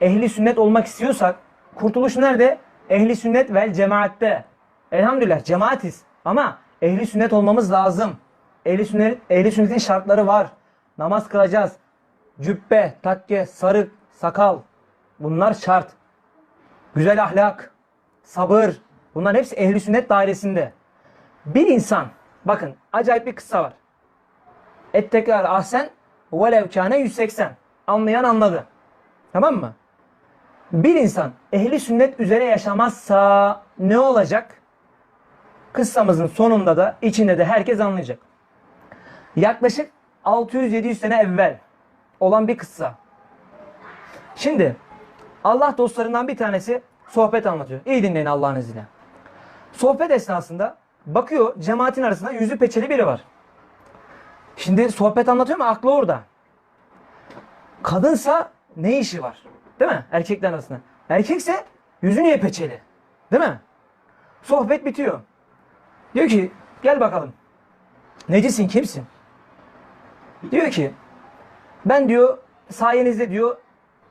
ehli sünnet olmak istiyorsak kurtuluş nerede? Ehli sünnet vel cemaatte. Elhamdülillah cemaatiz ama ehli sünnet olmamız lazım. Ehli sünnet ehli sünnetin şartları var. Namaz kılacağız. Cübbe, takke, sarık, sakal. Bunlar şart. Güzel ahlak, sabır. Bunların hepsi ehli sünnet dairesinde. Bir insan, bakın acayip bir kıssa var. Ettekrar ahsen velev kâne 180. Anlayan anladı. Tamam mı? Bir insan ehli sünnet üzere yaşamazsa ne olacak? Kıssamızın sonunda da içinde de herkes anlayacak. Yaklaşık 600-700 sene evvel olan bir kıssa. Şimdi Allah dostlarından bir tanesi sohbet anlatıyor. İyi dinleyin Allah'ın izniyle. Sohbet esnasında bakıyor cemaatin arasında yüzü peçeli biri var. Şimdi sohbet anlatıyor mu aklı orada. Kadınsa ne işi var? Değil mi? Erkekler arasında. Erkekse yüzü niye peçeli? Değil mi? Sohbet bitiyor. Diyor ki gel bakalım. Necisin kimsin? Diyor ki ben diyor sayenizde diyor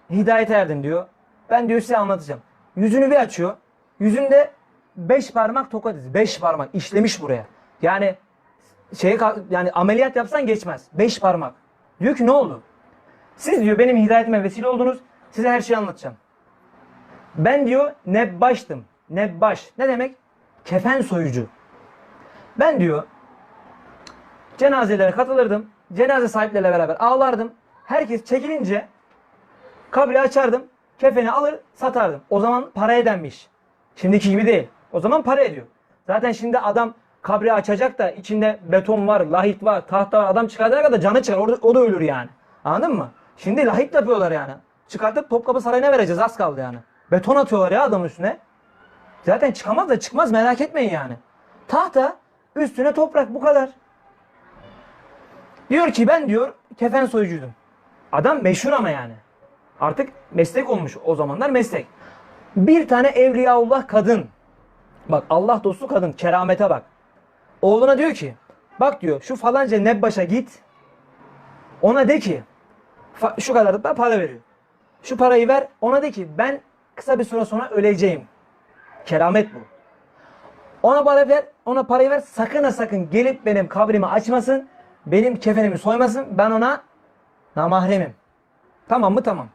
hidayete erdim diyor. Ben diyor size anlatacağım. Yüzünü bir açıyor. Yüzünde beş parmak tokat izi. Beş parmak işlemiş buraya. Yani şeye yani ameliyat yapsan geçmez. Beş parmak. Diyor ki ne oldu? Siz diyor benim hidayetime vesile oldunuz. Size her şeyi anlatacağım. Ben diyor nebbaştım. Nebbaş. Ne demek? Kefen soyucu. Ben diyor cenazelere katılırdım. Cenaze sahipleriyle beraber ağlardım. Herkes çekilince kabri açardım. Kefeni alır satardım. O zaman para edenmiş. Şimdiki gibi değil. O zaman para ediyor. Zaten şimdi adam kabri açacak da içinde beton var, lahit var, tahta var. Adam çıkartana kadar canı çıkar. Orada, o da ölür yani. Anladın mı? Şimdi lahit yapıyorlar yani. Çıkartıp Topkapı Sarayı'na vereceğiz. Az kaldı yani. Beton atıyorlar ya adamın üstüne. Zaten çıkamaz da çıkmaz merak etmeyin yani. Tahta üstüne toprak bu kadar. Diyor ki ben diyor kefen soyucuydum. Adam meşhur ama yani. Artık meslek olmuş o zamanlar meslek. Bir tane evliyaullah kadın. Bak Allah dostu kadın keramete bak. Oğluna diyor ki bak diyor şu falanca nebbaşa git. Ona de ki şu kadar da para veriyor. Şu parayı ver ona de ki ben kısa bir süre sonra öleceğim. Keramet bu. Ona para ver, ona parayı ver. Sakın ha sakın gelip benim kabrimi açmasın. Benim kefenimi soymasın. Ben ona namahremim. Tamam mı? Tamam.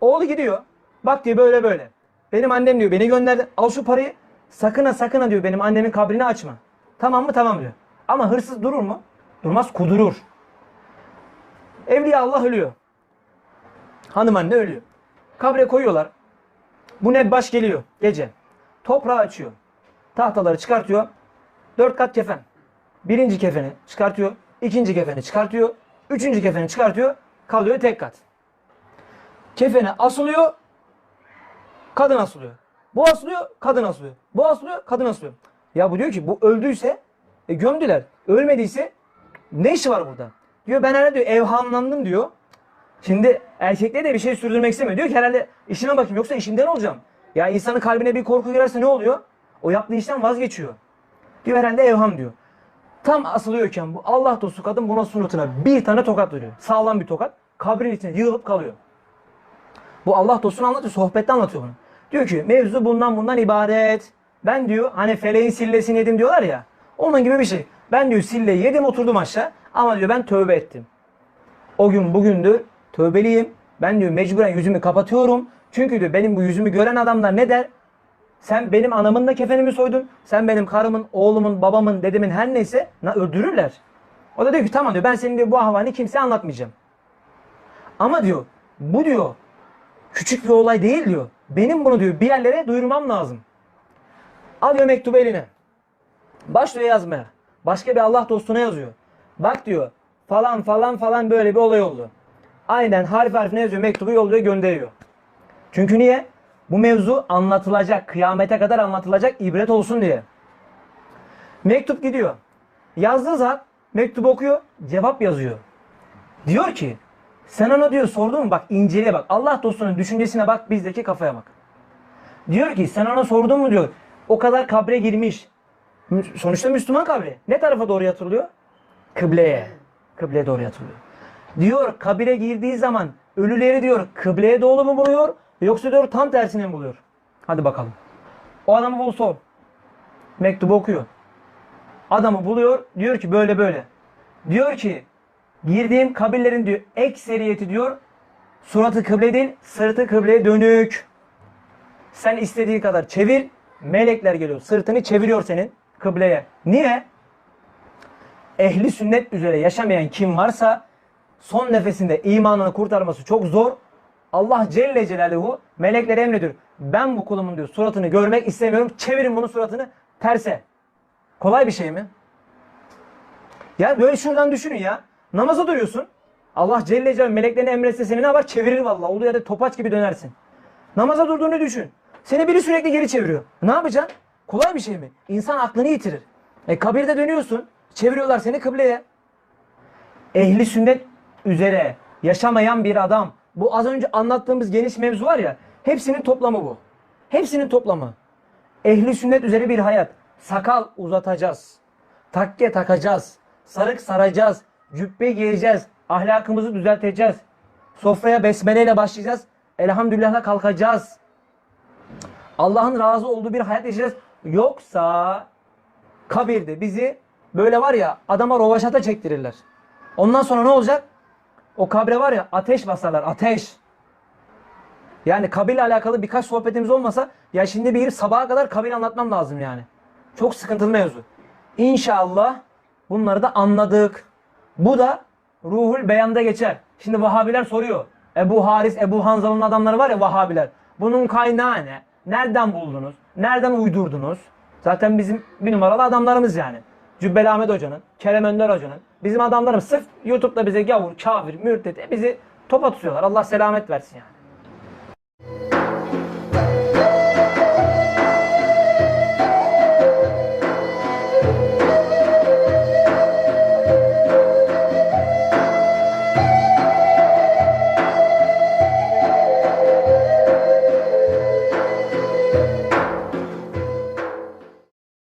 Oğlu gidiyor. Bak diyor böyle böyle. Benim annem diyor beni gönderdi. Al şu parayı. Sakın ha sakın ha diyor benim annemin kabrini açma. Tamam mı? Tamam diyor. Ama hırsız durur mu? Durmaz kudurur. Evliya Allah ölüyor. Hanım anne ölüyor. Kabre koyuyorlar. Bu nebbaş geliyor gece. Toprağı açıyor. Tahtaları çıkartıyor. Dört kat kefen. Birinci kefeni çıkartıyor. ikinci kefeni çıkartıyor. Üçüncü kefeni çıkartıyor. Kalıyor tek kat. Kefeni asılıyor. Kadın asılıyor. Bu asılıyor, kadın asılıyor. Bu asılıyor, kadın asılıyor. Ya bu diyor ki bu öldüyse e, gömdüler. Ölmediyse ne işi var burada? Diyor ben herhalde diyor, evhamlandım diyor. Şimdi erkekliğe de bir şey sürdürmek istemiyor. Diyor ki herhalde işime bakayım yoksa işimden olacağım. Ya insanın kalbine bir korku girerse ne oluyor? O yaptığı işten vazgeçiyor. Diyor herhalde evham diyor. Tam asılıyorken bu Allah dostu kadın buna suratına bir tane tokat veriyor. Sağlam bir tokat. Kabrin içine yığılıp kalıyor. Bu Allah dostunu anlatıyor. Sohbette anlatıyor bunu. Diyor ki mevzu bundan bundan ibaret. Ben diyor hani feleğin sillesini yedim diyorlar ya. Onun gibi bir şey. Ben diyor silleyi yedim oturdum aşağı. Ama diyor ben tövbe ettim. O gün bugündür tövbeliyim. Ben diyor mecburen yüzümü kapatıyorum. Çünkü diyor benim bu yüzümü gören adamlar ne der? Sen benim anamın da kefenimi soydun. Sen benim karımın, oğlumun, babamın, dedemin her neyse öldürürler. O da diyor ki tamam diyor ben senin diyor bu ahvalini kimseye anlatmayacağım. Ama diyor bu diyor küçük bir olay değil diyor. Benim bunu diyor bir yerlere duyurmam lazım. Alıyor mektubu eline. Başlıyor yazmaya. Başka bir Allah dostuna yazıyor. Bak diyor falan falan falan böyle bir olay oldu. Aynen harf harfine yazıyor mektubu yolluyor gönderiyor. Çünkü niye? Bu mevzu anlatılacak. Kıyamete kadar anlatılacak ibret olsun diye. Mektup gidiyor. Yazdığı zaman mektubu okuyor. Cevap yazıyor. Diyor ki sen ona diyor sordun mu bak incele bak. Allah dostunun düşüncesine bak bizdeki kafaya bak. Diyor ki sen ona sordun mu diyor. O kadar kabre girmiş. Sonuçta Müslüman kabri. Ne tarafa doğru yatırılıyor? Kıbleye. Kıbleye doğru yatırılıyor. Diyor kabire girdiği zaman ölüleri diyor kıbleye doğru mu buluyor Yoksa diyor tam tersini mi buluyor? Hadi bakalım. O adamı bulsa o. Mektubu okuyor. Adamı buluyor. Diyor ki böyle böyle. Diyor ki girdiğim kabirlerin diyor ekseriyeti diyor suratı kıble değil sırtı kıbleye dönük. Sen istediği kadar çevir. Melekler geliyor. Sırtını çeviriyor senin kıbleye. Niye? Ehli sünnet üzere yaşamayan kim varsa son nefesinde imanını kurtarması çok zor. Allah Celle Celaluhu meleklere emrediyor. Ben bu kulumun diyor suratını görmek istemiyorum. Çevirin bunu suratını terse. Kolay bir şey mi? Ya böyle şuradan düşünün ya. Namaza duruyorsun. Allah Celle Celaluhu meleklerine emretse seni ne yapar? Çevirir vallahi. Olduğu yerde topaç gibi dönersin. Namaza durduğunu düşün. Seni biri sürekli geri çeviriyor. Ne yapacaksın? Kolay bir şey mi? İnsan aklını yitirir. E kabirde dönüyorsun. Çeviriyorlar seni kıbleye. Ehli sünnet üzere yaşamayan bir adam. Bu az önce anlattığımız geniş mevzu var ya. Hepsinin toplamı bu. Hepsinin toplamı. Ehli sünnet üzere bir hayat. Sakal uzatacağız. Takke takacağız. Sarık saracağız. Cübbe giyeceğiz. Ahlakımızı düzelteceğiz. Sofraya besmeleyle başlayacağız. Elhamdülillah'la kalkacağız. Allah'ın razı olduğu bir hayat yaşayacağız. Yoksa kabirde bizi böyle var ya adama rovaşata çektirirler. Ondan sonra ne olacak? O kabre var ya ateş basarlar ateş. Yani kabirle alakalı birkaç sohbetimiz olmasa ya şimdi bir sabaha kadar kabir anlatmam lazım yani. Çok sıkıntılı mevzu. İnşallah bunları da anladık. Bu da ruhul beyanda geçer. Şimdi Vahabiler soruyor. Ebu Haris, Ebu Hanzal'ın adamları var ya Vahabiler. Bunun kaynağı ne? Nereden buldunuz? Nereden uydurdunuz? Zaten bizim bir numaralı adamlarımız yani. Cübbeli Ahmet Hoca'nın, Kerem Önder Hoca'nın. Bizim adamlarımız sırf YouTube'da bize gavur, kafir, mürtet e, bizi topa tutuyorlar. Allah selamet versin yani.